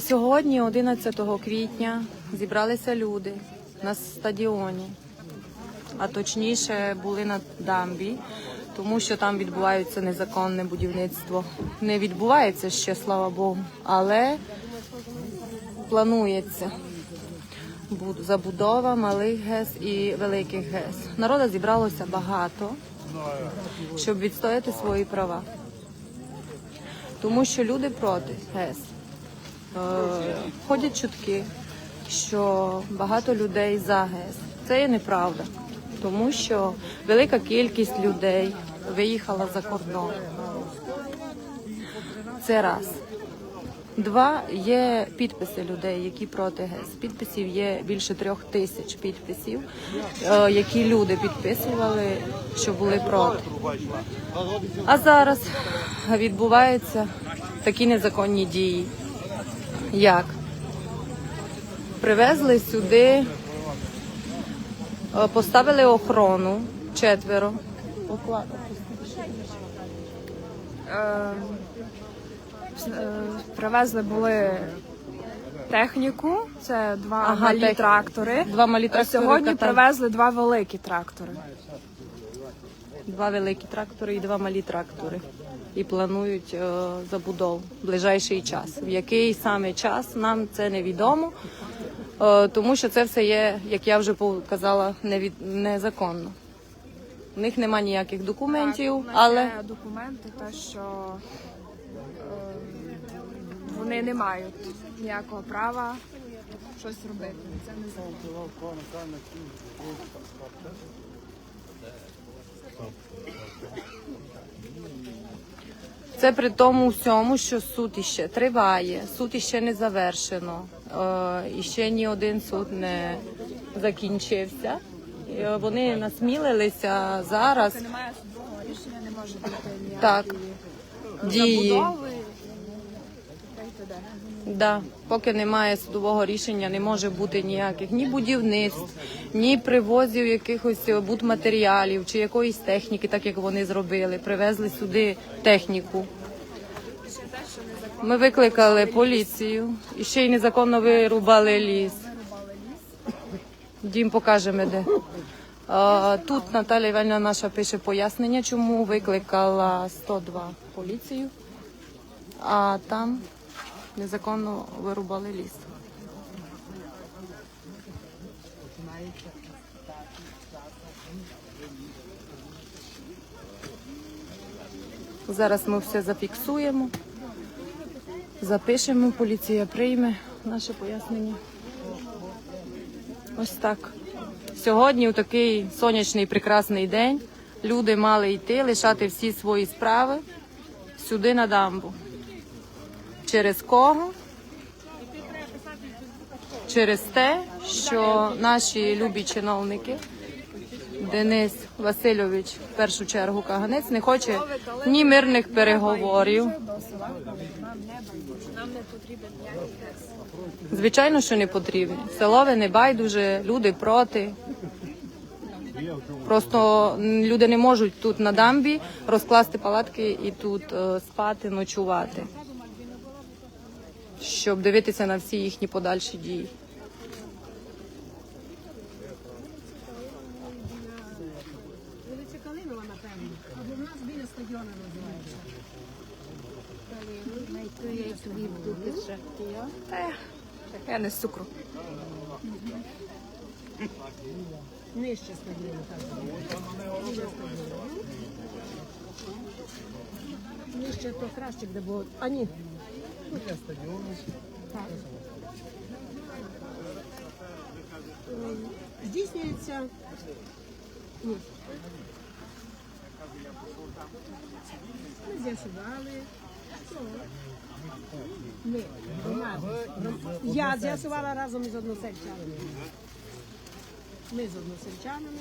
Сьогодні, 11 квітня, зібралися люди на стадіоні, а точніше були на дамбі, тому що там відбувається незаконне будівництво. Не відбувається ще, слава Богу, але планується забудова малих ГЕС і великих ГЕС. Народу зібралося багато, щоб відстояти свої права. Тому що люди проти ГЕС. Е, ходять чутки, що багато людей за ГЕС. Це є неправда, тому що велика кількість людей виїхала за кордон. Це раз. Два є підписи людей, які проти ГЕС. Підписів є більше трьох тисяч підписів, е, які люди підписували, що були проти. А зараз відбуваються такі незаконні дії. Як? Привезли сюди, е, поставили охорону четверо. Е, Привезли були техніку, це два Ага, малі тех- трактори. Два малі трактори, Сьогодні катали. привезли два великі трактори. Два великі трактори і два малі трактори. І планують е, забудову в ближайший час. В який саме час нам це невідомо, е, тому що це все є, як я вже казала, невід... незаконно. У них немає ніяких документів, Так, але документи, те, що вони не мають ніякого права щось робити. Це не. Це при тому всьому, що суд іще триває, суд іще не завершено, е, і ще ні один суд не закінчився. Е, Вони насмілилися зараз немає судового рішення, не може бути ніякої Так. дії. забудови. Да, поки немає судового рішення, не може бути ніяких ні будівництв, ні привозів якихось будматеріалів чи якоїсь техніки, так як вони зробили. Привезли сюди техніку. Ми викликали поліцію і ще й незаконно вирубали ліс. Дім покажемо де. Тут Наталя Івановна наша пише пояснення, чому викликала 102 поліцію, а там незаконно вирубали ліс. Зараз ми все зафіксуємо, запишемо, поліція прийме наше пояснення. Ось так. Сьогодні, у такий сонячний прекрасний день, люди мали йти, лишати всі свої справи сюди на дамбу. Через кого? Через те, що наші любі чиновники, Денис Васильович, в першу чергу Каганець, не хоче ні мирних переговорів. Звичайно, що не потрібні. Селове не байдуже, люди проти. Просто люди не можуть тут на дамбі розкласти палатки і тут е, спати, ночувати, щоб дивитися на всі їхні подальші дії. Я не з цукру. Нижче. Біля. Нижче то краще, де було. А ні. Біля стадіону. Так. Здійснюється. Ми з'ясували. Ми, Я з'ясувала разом із односельчанами. Ми з односельчанами